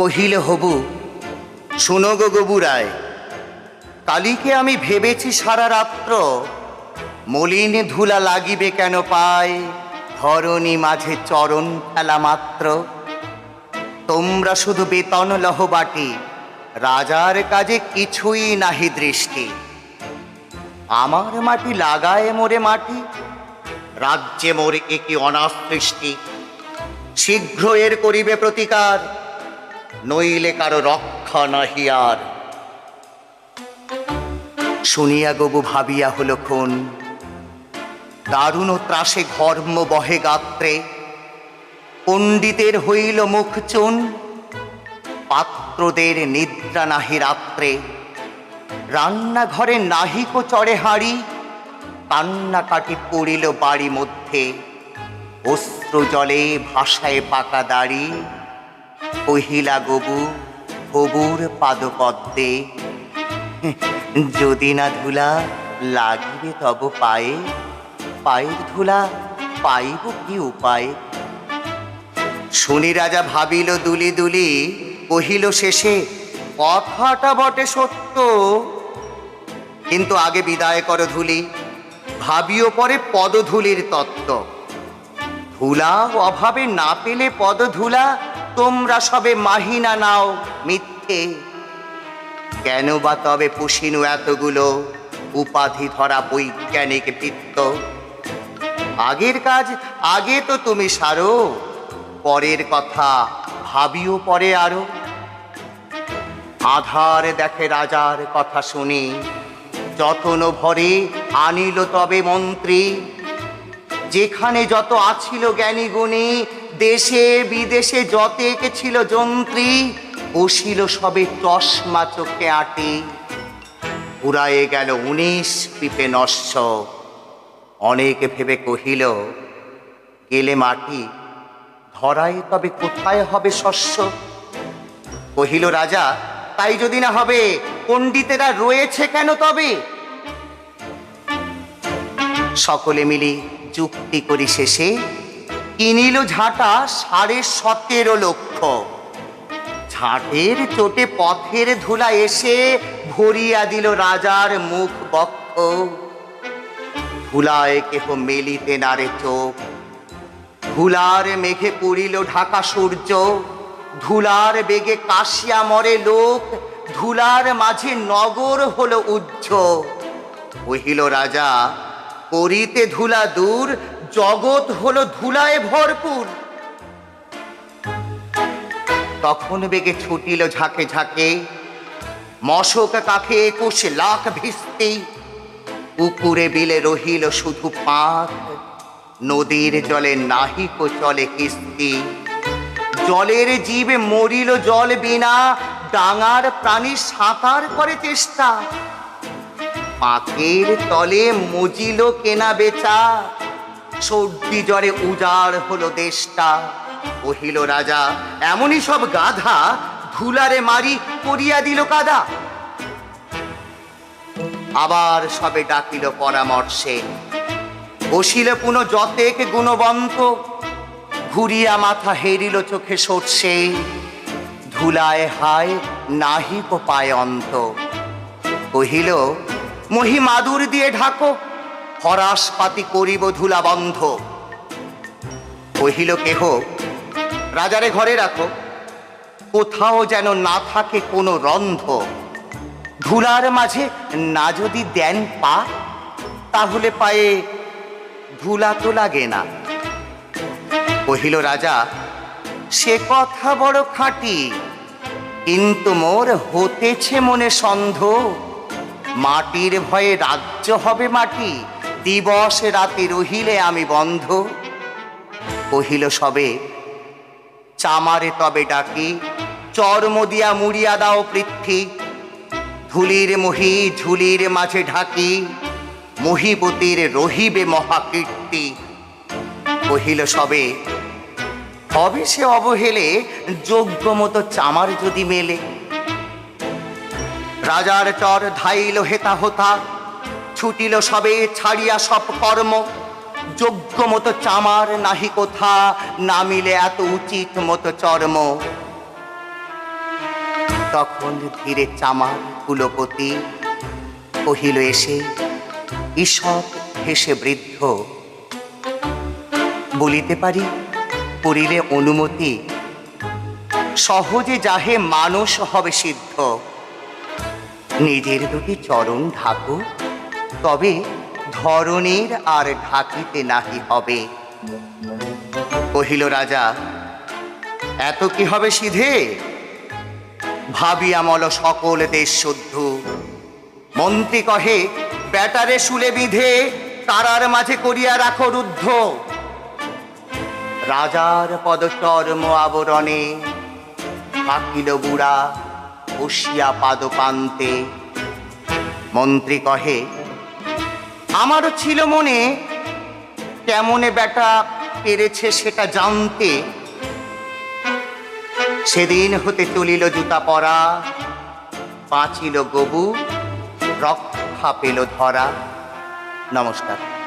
কহিল হবু, শুনো গো গবুরায় কালীকে আমি ভেবেছি সারা রাত্র মলিন ধুলা লাগিবে কেন পায় ধরণী মাঝে চরণ ফেলা মাত্র। তোমরা শুধু বেতন লহবাটি রাজার কাজে কিছুই নাহি দৃষ্টি। আমার মাটি লাগায় মোরে মাটি, রাজ্যে মোরে একই অনাসৃষ্টি শীঘ্র এর করিবে প্রতিকার নইলে কারও রক্ষা নাহি আর। শুনিয়া গবু ভাবিয়া হল খুন। দারুণ ত্রাসে ঘর্ম বহে গাত্রে। পণ্ডিতের হইল মুখ চুন। পাত্রদের নিদ্রা নাহি রাত্রে। রান্নাঘরে নাহিক চড়ে হাঁড়ি। কান্না কাটি পড়িল বাড়ি মধ্যে। অস্ত্র জলে ভাষায় পাকা দাড়ি। কহিলা, গবু হবুর পাদপদ্মে যদি না ধুলা লাগিবে তব পায়ে, পায়ের ধুলা পাইব কি উপায়? শুনি রাজা ভাবিল দুলি দুলি, কহিল শেষে, কথাটা বটে সত্য। কিন্তু আগে বিদায় কর ধুলি, ভাবিও পরে পদধূলির তত্ত্ব। ধুলা অভাবে না পেলে পদধুলা তোমরা সবে মাহিনা নাও মিথ্যে। কেন বা তবে পুষিনু এতগুলো উপাধি ধরা বৈজ্ঞানিক পিত্ত আগের কাজ আগে তো তুমি সারো, পরের কথা ভাবিও পরে আরও। আধার দেখে রাজার কথা শুনি, যতন ভরে আনিল তবে মন্ত্রী। যেখানে যত আছিল জ্ঞানী গুণী দেশে বিদেশে যতেক ছিল যন্ত্রী বসিল সবে চশমা চোখে আটে। পুরায়ে গেল উনিশ পিপে নস্য অনেকে ভেবে কহিল, গেলে মাটি, ধরায় তবে কোথায় হবে শস্য? কহিল, রাজা, তাই যদি না হবে, পণ্ডিতেরা রয়েছে কেন তবে? সকলে মিলে যুক্তি করি শেষে কিনিল ঝাঁটা সাড়ে সতেরো লক্ষ। ঝাঁটের চোটে পথের ধুলা এসে ভরিয়া দিল রাজার মুখ বক্ষ। ধুলায় কেহ মেলিতে নারে চোখ। ধুলার মেঘে পড়িল ঢাকা সূর্য। ধুলার বেগে কাশিয়া মরে লোক। ধুলার মাঝে নগর হলো উজ্জ কহিল, রাজা, করিতে ধুলা দূর জগৎ হলো ধুলায় ভরপুর। তখন বেগে ছুটিল ঝাঁকে ঝাঁকে, মশক কাখে একুশ লাখ ভিস্তি, পুকুরে বিলে রহিল শুধু পাক, নদীর জলে নাহিক চলে কিস্তি। জলের জীবে মরিল জল বিনা, ডাঙার প্রাণী সাঁতার করে চেষ্টা। পাকের তলে মজিল কেনা বেচা সর্দি জ্বরে উজাড় হলো দেশটা। কহিল রাজা, এমনই সব গাধা ধুলারে মারি করিয়া দিল কাদা। আবার সবে ডাকিল পরামর্শে, বসিল পুন যতেক গুণবন্ত, ঘুরিয়া মাথা হেরিল চোখে সরষে, ধুলায় হায় নাহি কো পায় অন্ত। কহিল মহি মাদুর দিয়ে ঢাকো। হরাস পাতি করিব ধুলা বন্ধ। কহিল, কেহ? রাজারে ঘরে রাখো। কোথাও যেন না থাকে কোনো রন্ধ। ধুলার মাঝে না যদি দেন পা, তাহলে পায়ে ধুলা তো লাগে না। কহিল, রাজা, সে কথা বড় খাঁটি, কিন্তু মোর হতেছে মনে সন্ধ মাটির ভয়ে রাজ্য হবে মাটি দিবস রাতে রহিলে আমি বন্ধ। কহিল, সবে। চামারে তবে ডাকি, চর্ম দিয়া মুড়িয়া দাও পৃথ্বী। ধুলির মহি ঝুলির মাঝে ঢাকি, মহিপতির রহিবে মহাকীর্তি। কহিল, সবে। হবে সে অবহেলে যোগ্য মতো চামার যদি মেলে। রাজার চর ধাইল হেতা হোতা ছুটিল সবে, ছাড়িয়া সব কর্ম। যোগ্য মতো চামার নাহি কোথা, না মিলে এত উচিত মতো চর্ম। তখন ধীরে চামার কুলপতি কহিল, এসে, ঈষৎ হেসে বৃদ্ধ, বলিতে পারি, করিলে অনুমতি? সহজে যাহে মানুষ হবে সিদ্ধ। নিজের দুটি চরণ ঢাকু তবে ধরনের আর ঢাকিতে নাহি হবে। কহিল, রাজা, এত কি হবে সিধে? ভাবি আমল সকল দেশ শুদ্ধ। মন্ত্রী কহে, ব্যাটারে শুলে বিধে, তারার মাঝে করিয়া রাখো রুদ্ধ। রাজার পদচর্ম আবরণে থাকিল বুড়া বসিয়া পাদপান্তে মন্ত্রী কহে আমারও ছিল মনে, কেমনে বেটা পেরেছে সেটা জানতে। সেদিন হতে তুলিল জুতা পরা, বাঁচিল গবু, রক্ষা পেল ধরা। নমস্কার।